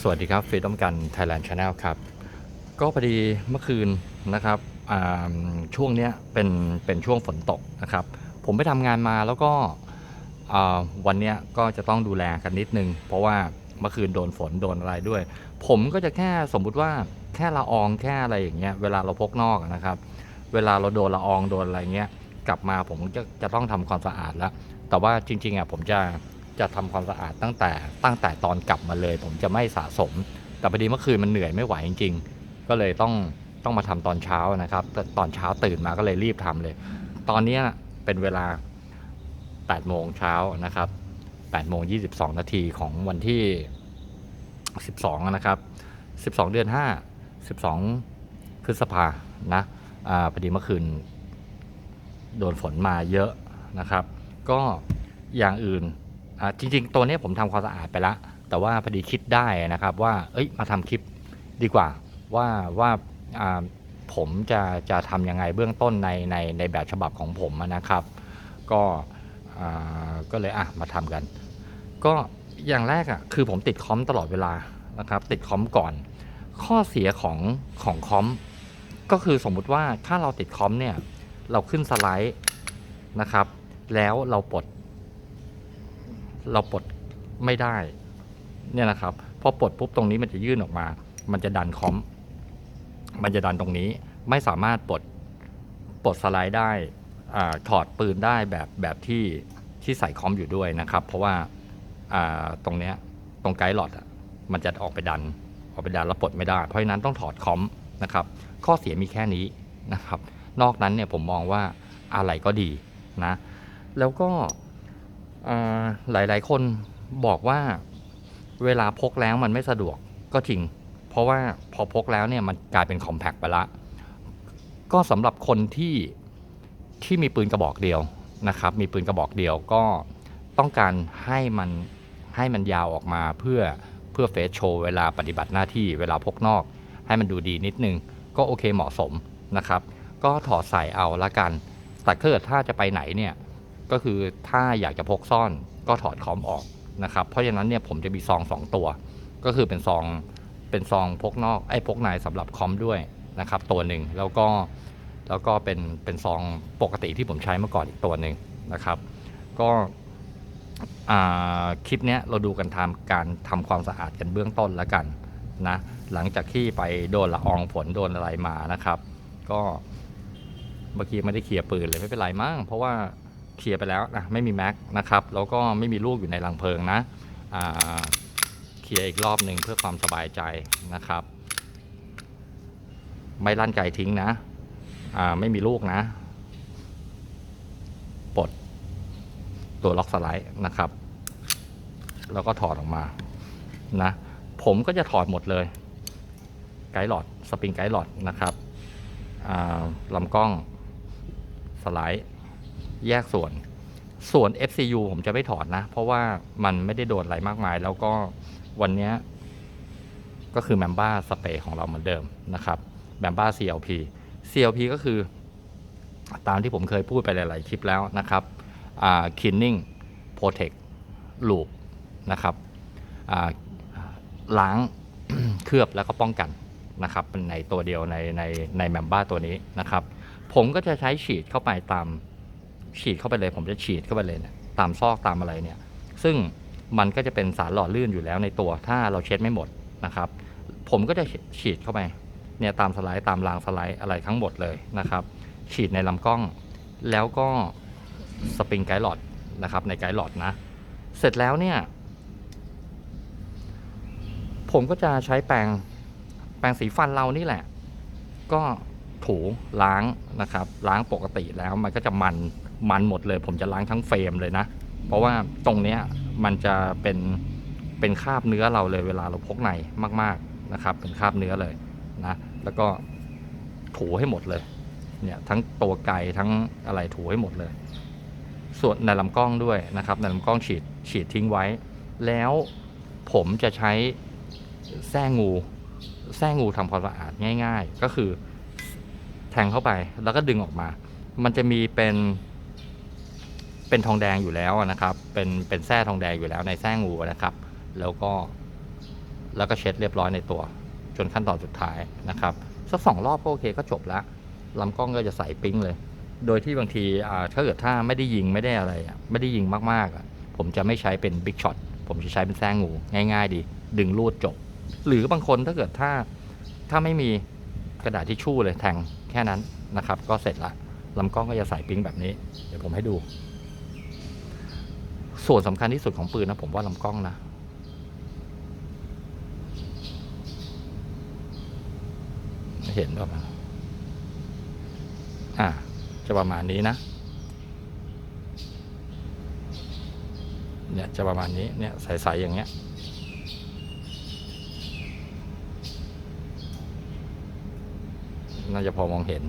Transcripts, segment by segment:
สวัสดีครับฟีดอมกัน Thailand Channel ครับ ก็พอดีเมื่อคืนนะครับช่วงเนี้ยเป็นเป็นช่วงฝนตกนะครับ ผมไปทำงานมาแล้วก็วันเนี้ยก็จะต้องดูแลกันนิดนึง เพราะว่าเมื่อคืนโดนฝนโดนอะไรด้วย ผมก็จะแค่สมมุติว่าแค่ละอองแค่อะไรอย่างเงี้ยเวลาเราพกนอกนะครับ เวลาเราโดนละอองโดนอะไรเงี้ยกลับมาผมจะจะต้องทำความสะอาดแล้ว แต่ว่าจริงๆอะผมจะ จะทำความสะอาดตั้งแต่ตั้งแต่ตอนกลับมาเลย ผมจะไม่สะสม แต่พอดีเมื่อคืนมันเหนื่อยไม่ไหวจริง ๆ ก็เลยต้องต้องมาทำตอนเช้านะครับ ตอนเช้าตื่นมาก็เลยรีบทำเลย ตอนนี้เป็นเวลา8โมงเช้านะครับ8โมง22 นาทีของวันที่ 12 นะครับ 12 เดือน 5 12 พฤษภานะอ่าพอดีเมื่อคืน โดนฝนมาเยอะนะครับ ก็อย่างอื่น อ่าจริง ๆ ตัวนี้ผมทำความสะอาดไปแล้วแต่ว่าพอดีคิดได้นะครับว่า เอ้ยมาทำคลิปดีกว่า ว่าว่าอ่าผมจะจะทำยังไงเบื้องต้นในในในแบบฉบับของผมนะครับ ก็ก็เลยอะมาทำกัน ก็อย่างแรกอะคือผมติดคอมตลอดเวลานะครับ ติดคอมก่อน ข้อเสียของของคอมก็คือสมมุติว่าถ้าเราติดคอมเนี่ย เราขึ้นสไลด์นะครับ แล้วเราปลด เราปลดไม่ได้เนี่ยนะครับพอปลดปุ๊บตรงนี้มันจะยื่นออกมา มันจะดันคอมมันจะดันตรงนี้ไม่สามารถปลดปลดสไลด์ได้อถอดปืนได้แบบแบบที่ที่ใส่คอมอยู่ด้วยนะครับ เพราะว่าตรงเนี้ยตรงไกด์หลอดมันจะออกไปดันออกไปดันแล้วปลดไม่ได้ เพราะฉะนั้นต้องถอดคอมนะครับ ข้อเสียมีแค่นี้นะครับ นอกนั้นเนี่ยผมมองว่าอะไรก็ดีนะ แล้วก็ อ่าหลายๆคนบอกว่าเวลาพกแล้วมันไม่สะดวกก็จริง เพราะว่าพอพกแล้วเนี่ยมันกลายเป็นคอมแพคไปละ ก็สำหรับคนที่ที่มีปืนกระบอกเดียวนะครับ มีปืนกระบอกเดียวก็ต้องการให้มันให้มันยาวออกมาเพื่อเพื่อเฟสโชว์เวลาปฏิบัติหน้าที่เวลาพกนอก ให้มันดูดีนิดนึง ก็โอเคเหมาะสมนะครับ ก็ถอดใส่เอาละกัน แต่ถ้าเกิดถ้าจะไปไหนเนี่ย ก็คือถ้าอยากจะพกซ่อนก็ถอดคอมออกนะครับ เพราะฉะนั้นเนี่ยผมจะมีซองสองตัว ก็คือเป็นซองเป็นซองพกนอกไอ้พกในสำหรับคอมด้วยนะครับ ตัวหนึ่งแล้วก็แล้วก็เป็นเป็นซองปกติที่ผมใช้เมื่อก่อนอีกตัวหนึ่งนะครับ ก็คลิปเนี้ยเราดูกันทำการทำความสะอาดกันเบื้องต้นแล้วกันนะหลังจากที่ไปโดนละอองฝนโดนอะไรมานะครับ ก็เมื่อกี้ไม่ได้เคลียร์ปืนเลยไม่เป็นไรมั้งเพราะว่า เคลียร์ไปแล้วนะไม่มีแม็กนะครับแล้วก็ไม่มีลูกอยู่ในรังเพลิงนะเคลียร์อีกรอบหนึ่งเพื่อความสบายใจนะครับ ไม่ลั่นไกทิ้งนะไม่มีลูกนะปลดตัวล็อกสไลด์นะครับ แล้วก็ถอดออกมานะผมก็จะถอดหมดเลย ไกด์หลอดสปริงไกด์หลอดนะครับลำกล้องสไลด์ แยกส่วน ส่วน FCU ผมจะไม่ถอดนะ เพราะว่ามันไม่ได้โดนอะไรมากมาย แล้วก็วันนี้ก็คือแมมบ้าสเปรย์ของเราเหมือนเดิมนะครับแมมบ้า CLP CLP ก็คือ ตามที่ผมเคยพูดไปหลาย ๆ คลิปแล้วนะครับอ่า cleaning protect loop นะครับล้างเคลือบแล้วก็ป้องกันนะครับเป็นในตัวเดียวในในในแมมบ้าตัวนี้นะครับ ผมก็จะใช้ฉีดเข้าไปตาม ฉีดเข้าไปเลย ผมจะฉีดเข้าไปเลยเนะตามซอกตามอะไรเนี่ย ซึ่งมันก็จะเป็นสารหล่อลื่นอยู่แล้วในตัว ถ้าเราเช็ดไม่หมดนะครับ ผมก็จะฉีดเข้าไปเนี่ยตามสไลด์ตามรางสไลด์อะไรทั้งหมดเลยนะครับ ฉีดในลำกล้อง แล้วก็สปริงไกด์หลอดนะครับ ในไกด์หลอดนะ เสร็จแล้วเนี่ย ผมก็จะใช้แปรงแปรงสีฟันเรานี่แหละ ก็ถูล้างนะครับ ล้างปกติแล้วมันก็จะมัน มันหมดเลย ผมจะล้างทั้งเฟรมเลยนะ เพราะว่าตรงเนี้ยมันจะเป็นเป็นคราบเนื้อเราเลยเวลาเราพกในมาก ๆนะครับ เป็นคราบเนื้อเลยนะ แล้วก็ถูให้หมดเลยเนี่ยทั้งตัวไก่ทั้งอะไรถูให้หมดเลย ส่วนในลำกล้องด้วยนะครับในลำกล้องฉีดฉีดทิ้งไว้ แล้วผมจะใช้แส้งูแส้งูทำความสะอาดง่าย ๆ ก็คือแทงเข้าไปแล้วก็ดึงออกมา มันจะมีเป็น เป็นทองแดงอยู่แล้วนะครับ เป็นเป็นแส้ทองแดงอยู่แล้วในแส้งูนะครับ แล้วก็แล้วก็เช็ดเรียบร้อยในตัว จนขั้นตอนสุดท้ายนะครับสักสองรอบก็โอเคก็จบละลำกล้องก็จะใส่ปิ๊งเลย โดยที่บางทีถ้าเกิดถ้าไม่ได้ยิงไม่ได้อะไรไม่ได้ยิงมากๆ ผมจะไม่ใช้เป็นบิ๊กช็อตผมจะใช้เป็นแซงงูง่าย ๆ ดี ดึงรูดจบ หรือบางคนถ้าเกิดถ้าถ้าไม่มีกระดาษทิชชู่เลยแทงแค่นั้นนะครับ ก็เสร็จละลำกล้องก็จะใส่ปิ๊งแบบนี้ เดี๋ยวผมให้ดู ส่วนสำคัญที่สุดของปืนนะผมว่าลำกล้องนะ เห็นป่ะอ่า จะประมาณนี้นะ เนี่ยจะประมาณนี้ เนี่ยใสๆอย่างเงี้ย น่าจะพอมองเห็น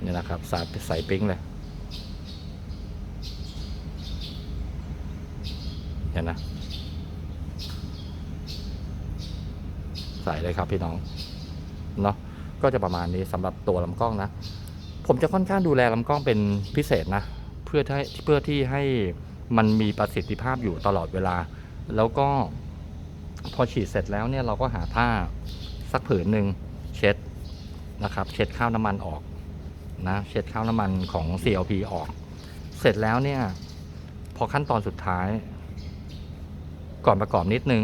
เนี่ยนะครับ สายใสปิ๊งเลย เห็นนะ ใส่เลยครับพี่น้อง เนาะก็จะประมาณนี้สำหรับตัวลำกล้องนะ ผมจะค่อนข้างดูแลลำกล้องเป็นพิเศษนะ เพื่อที่เพื่อที่ให้มันมีประสิทธิภาพอยู่ตลอดเวลา แล้วก็พอฉีดเสร็จแล้วเนี่ยเราก็หาผ้าสักผืนหนึ่งเช็ดนะครับ เช็ดข้าวน้ำมันออกนะเช็ดข้าวน้ำมันของ CLP ออก เสร็จแล้วเนี่ย พอขั้นตอนสุดท้าย ก่อนประกอบนิดนึง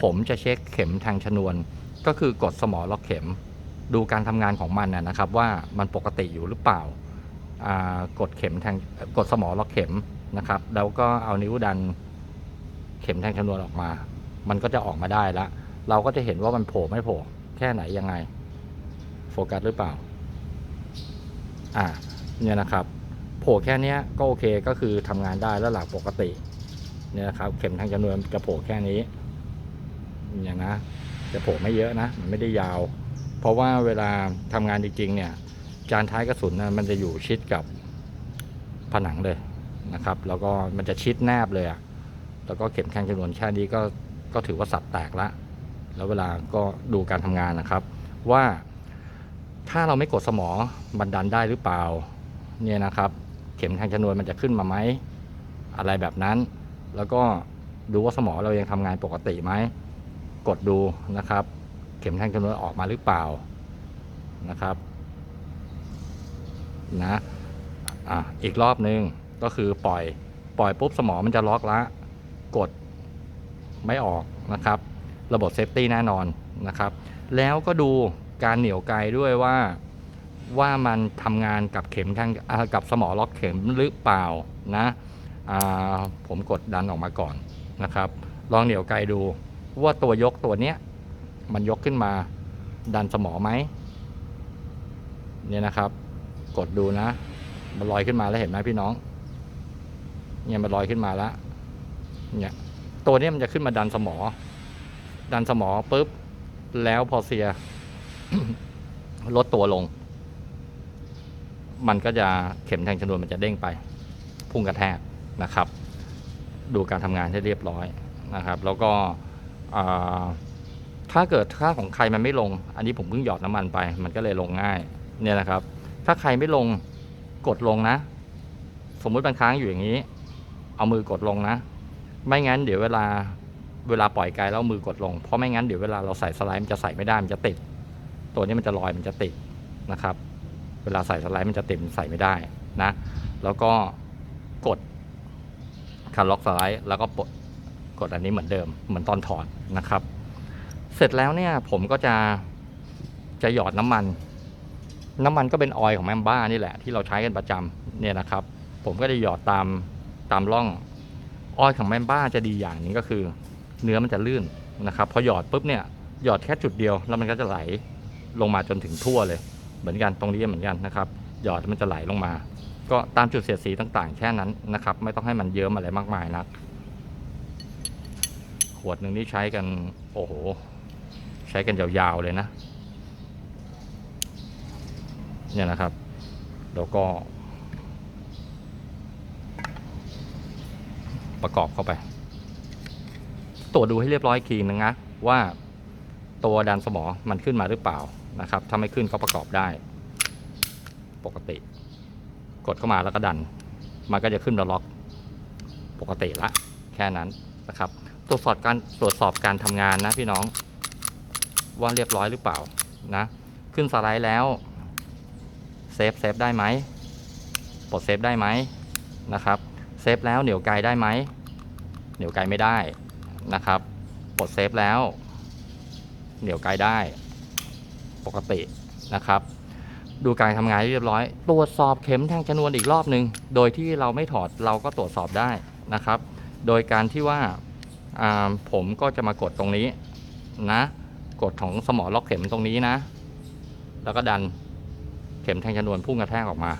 ผมจะเช็คเข็มทางชนวน ก็คือกดสมอล็อกเข็ม ดูการทำงานของมันนะครับ ว่ามันปกติอยู่หรือเปล่ากดเข็มทางกดสมอล็อกเข็มนะครับ แล้วก็เอานิ้วดันเข็มทางชนวนออกมา มันก็จะออกมาได้ล้วเราก็จะเห็นว่ามันโผล่ไม่โผล่แค่ไหนยังไง โฟกัสหรือเปล่า อ่า เนี่ยนะครับ โผล่แค่เนี้ยก็โอเคก็คือทำงานได้แล้วหลักปกติ เนี่ยนะครับ เข็มทางจำนวนจะโผล่แค่นี้อย่างนะจะโผล่ไม่เยอะนะมันไม่ได้ยาว เพราะว่าเวลาทำงานจริงๆเนี่ย จานท้ายกระสุนนะมันจะอยู่ชิดกับผนังเลยนะครับ แล้วก็มันจะชิดแนบเลยอะแล้วก็เข็มแทงจำนวนแค่นี้ก็ก็ถือว่าสับแตกละแล้วเวลาก็ดูการทำงานนะครับ ว่าถ้าเราไม่กดสมอบันดันได้หรือเปล่าเนี่ยนะครับ เข็มแทงชนวนมันจะขึ้นมาไหมอะไรแบบนั้น แล้วก็ดูว่าสมอเรายังทำงานปกติไหม กดดูนะครับ เข็มแทงชนวนออกมาหรือเปล่านะครับนะอะอีกรอบนึงก็คือปล่อยปล่อยปุ๊บสมอมันจะล็อกละ กดไม่ออกนะครับ ระบบเซฟตี้แน่นอนนะครับ แล้วก็ดูการเหนี่ยวไกลด้วยว่าว่ามันทำงานกับเข็มทางกับสมอล็อกเข็มหรือเปล่านะ ผมกดดันออกมาก่อนนะครับ ลองเหนี่ยวไกลดูว่าตัวยกตัวเนี้ยมันยกขึ้นมาดันสมอไหมเนี่ยนะครับ กดดูนะ มันลอยขึ้นมาแล้วเห็นไหมพี่น้อง เนี่ยมันลอยขึ้นมาแล้วเนี่ยตัวนี้มันจะขึ้นมาดันสมอ ดันสมอปุ๊บ แล้วพอเสียลดตัวลง มันก็จะเข็มแทงชนวนมันจะเด้งไป พุ่งกระแทก นะครับ ดูการทำงานให้เรียบร้อยนะครับ แล้วก็ถ้าเกิดค่าของใครมันไม่ลง อันนี้ผมเพิ่งหยอดน้ำมันไป มันก็เลยลงง่ายเนี่ยนะครับ ถ้าใครไม่ลงกดลงนะ สมมุติมันค้างอยู่อย่างนี้ เอามือกดลงนะ ไม่งั้นเดี๋ยวเวลาเวลาปล่อยไกลแล้วมือกดลง เพราะไม่งั้นเดี๋ยวเวลาเราใส่สไลด์มันจะใส่ไม่ได้ มันจะติด ตัวนี้มันจะลอยมันจะติดนะครับ เวลาใส่สไลด์มันจะติดมันใส่ไม่ได้นะ แล้วก็กด คันล็อกสไลด์แล้วก็ปลดกดอันนี้เหมือนเดิม เหมือนตอนถอดนะครับ เสร็จแล้วเนี่ยผมก็จะจะหยอดน้ำมัน น้ำมันก็เป็นออยของแมมบ้านี่แหละที่เราใช้กันประจำเนี่ยนะครับ ผมก็จะหยอดตามตามร่องออยของแมมบ้าจะดีอย่างนึงก็คือ เนื้อมันจะลื่นนะครับพอหยอดปุ๊บเนี่ยหยอดแค่จุดเดียวแล้วมันก็จะไหลลงมาจนถึงทั่วเลย เหมือนกันตรงนี้เหมือนกันนะครับ หยอดมันจะไหลลงมา ก็ตามจุดเสียดสีต่างๆ แค่นั้นนะครับ ไม่ต้องให้มันเยิ้มอะไรมากมายนัก ขวดหนึ่งนี่ใช้กัน โอ้โห ใช้กันยาวๆเลยนะ เนี่ยนะครับ แล้วก็ ประกอบเข้าไป ตรวจดูให้เรียบร้อยอีกทีนึงนะว่าตัวดันสมอมันขึ้นมาหรือเปล่านะครับ ถ้าไม่ขึ้นก็ประกอบได้ ปกติ กดเข้ามาแล้วก็ดัน มันก็จะขึ้นมาล็อกปกติละแค่นั้นนะครับ ตรวจสอบการตรวจสอบการทำงานนะพี่น้อง ว่าเรียบร้อยหรือเปล่านะ ขึ้นสไลด์แล้วเซฟเซฟได้ไหมปลดเซฟได้ไหมนะครับเซฟแล้วเหนียวไกลได้ไหมเหนียวไกลไม่ได้นะครับปลดเซฟแล้ว เหนียวไกลได้ ปกตินะครับ ดูการทำงานเรียบร้อย ตรวจสอบเข็มแทงชนวนอีกรอบหนึ่งโดยที่เราไม่ถอดเราก็ตรวจสอบได้นะครับ โดยการที่ว่าาผมก็จะมากดตรงนี้นะ กดของสมอล็อกเข็มตรงนี้นะ แล้วก็ดันเข็มแทงชนวนพุ่งกระแทกออกมา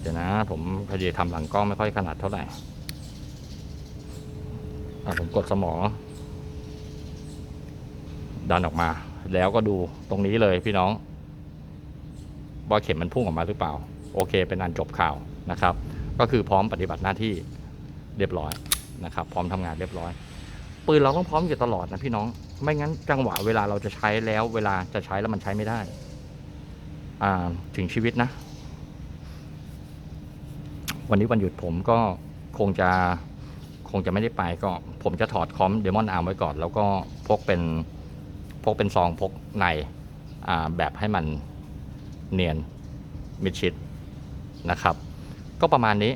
เดี๋ยวนะ ผมพยายามทำหลังกล้องไม่ค่อยขนาดเท่าไหร่ผมกดสมอ ดันออกมา แล้วก็ดูตรงนี้เลยพี่น้อง ว่าเข็มมันพุ่งออกมาหรือเปล่า โอเค เป็นอันจบข่าวนะครับ ก็คือพร้อมปฏิบัติหน้าที่เรียบร้อยนะครับ พร้อมทำงานเรียบร้อยปืนเราต้องพร้อมอยู่ตลอดนะพี่น้อง ไม่งั้นจังหวะเวลาเราจะใช้แล้ว เวลาจะใช้แล้วมันใช้ไม่ได้ อ่าถึงชีวิตนะ วันนี้วันหยุดผมก็คงจะคงจะไม่ได้ไปก็ผมจะถอดคอมเดมอนอาร์มไว้ก่อน แล้วก็พกเป็น พกเป็นซองพกในแบบให้มันเนียนมิดชิดนะครับ ก็ประมาณนี้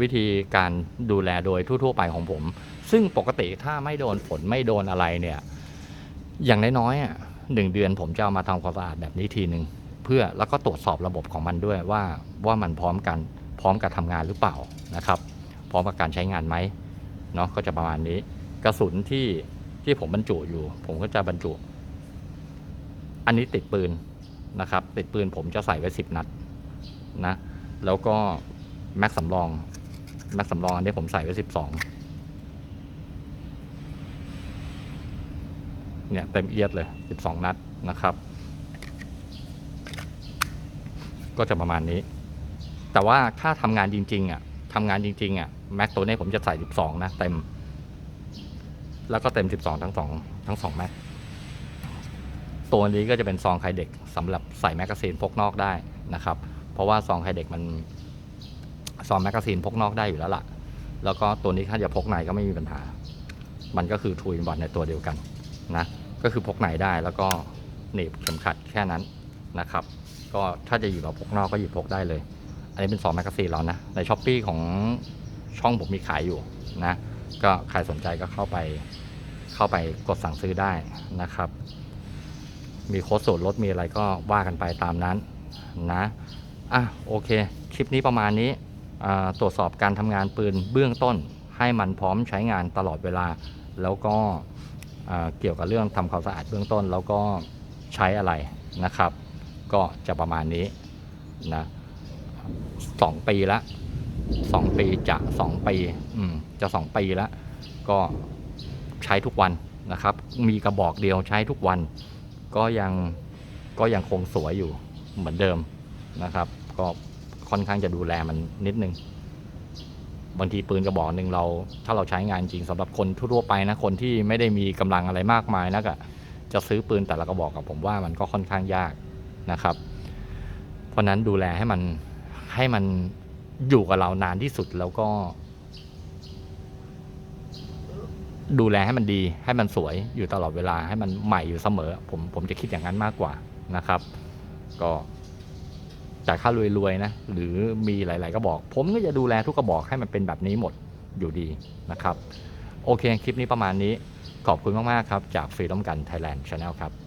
วิธีการดูแลโดยทั่ว ๆ ไปของผม ซึ่งปกติถ้าไม่โดนฝนไม่โดนอะไรเนี่ย อย่างน้อยๆอะหนึ่งเดือนผมจะเอามาทำความสะอาดแบบนี้ทีหนึ่งเพื่อแล้วก็ตรวจสอบระบบของมันด้วยว่าว่ามันพร้อมกันพร้อมกับทำงานหรือเปล่านะครับ พร้อมกับการใช้งานไหมเนาะก็จะประมาณนี้ กระสุนที่ที่ผมบรรจุอยู่ ผมก็จะบรรจุ อันนี้ติดปืนนะครับ ติดปืนผมจะใส่ไว้สิบนัดนะ แล้วก็แม็กสำรองแม็กสำรองอันนี้ผมใส่ไว้สิบสองเนี่ยเต็มเอียดเลยสิบสองนัดนะครับ ก็จะประมาณนี้ แต่ว่าถ้าทำงานจริงๆอะทำงานจริงๆอะแม็กตัวนี้ผมจะใส่สิบสองนะ เต็ม แล้วก็เต็มสิบสองทั้งสองทั้งสองแม็ก ตัวนี้ก็จะเป็นซองไคเด็กสำหรับใส่แมกกาซีนพกนอกได้นะครับ เพราะว่าซองไคเด็กมันซองแมกกาซีนพกนอกได้อยู่แล้วล่ะ แล้วก็ตัวนี้ถ้าจะพกในก็ไม่มีปัญหา มันก็คือทูอินวันในตัวเดียวกันนะ ก็คือพกในได้แล้วก็หนีบเข็มขัดแค่นั้นนะครับ ก็ถ้าจะหยิบมาพกนอกก็หยิบพกได้เลย อันนี้เป็นซองแมกกาซีนแล้วนะ ในช้อปปีของช่องผมมีขายอยู่นะ ก็ใครสนใจก็เข้าไปเข้าไปกดสั่งซื้อได้นะครับ มีโค้ดส่วนลดมีอะไรก็ว่ากันไปตามนั้นนะอะโอเค คลิปนี้ประมาณนี้ตรวจสอบการทำงานปืนเบื้องต้น ให้มันพร้อมใช้งานตลอดเวลา แล้วก็เกี่ยวกับเรื่องทำความสะอาดเบื้องต้น แล้วก็ใช้อะไรนะครับ ก็จะประมาณนี้นะสองปีละสองปีจะสองปีอืมจะสองปีละก็ใช้ทุกวันนะครับ มีกระบอกเดียวใช้ทุกวัน ก็ยังก็ยังคงสวยอยู่เหมือนเดิมนะครับ ก็ค่อนข้างจะดูแลมันนิดนึง บางทีปืนกระบอกหนึ่งเรา ถ้าเราใช้งานจริงสำหรับคนทั่วไปนะคนที่ไม่ได้มีกำลังอะไรมากมายนักอะจะซื้อปืนแต่ละกระบอกกับผมว่ามันก็ค่อนข้างยากนะครับ เพราะนั้นดูแลให้มันให้มันอยู่กับเรานานที่สุดแล้วก็ ดูแลให้มันดีให้มันสวยอยู่ตลอดเวลาให้มันใหม่อยู่เสมอ ผมผมจะคิดอย่างนั้นมากกว่านะครับ ก็จ่ายค่ารวยๆนะหรือมีหลาย ๆ กระบอก ผมก็จะดูแลทุกกระบอกให้มันเป็นแบบนี้หมดอยู่ดีนะครับ โอเคคลิปนี้ประมาณนี้ขอบคุณมาก ๆ ครับ จากฟรีดอมกันไทยแลนด์ชาแนลครับ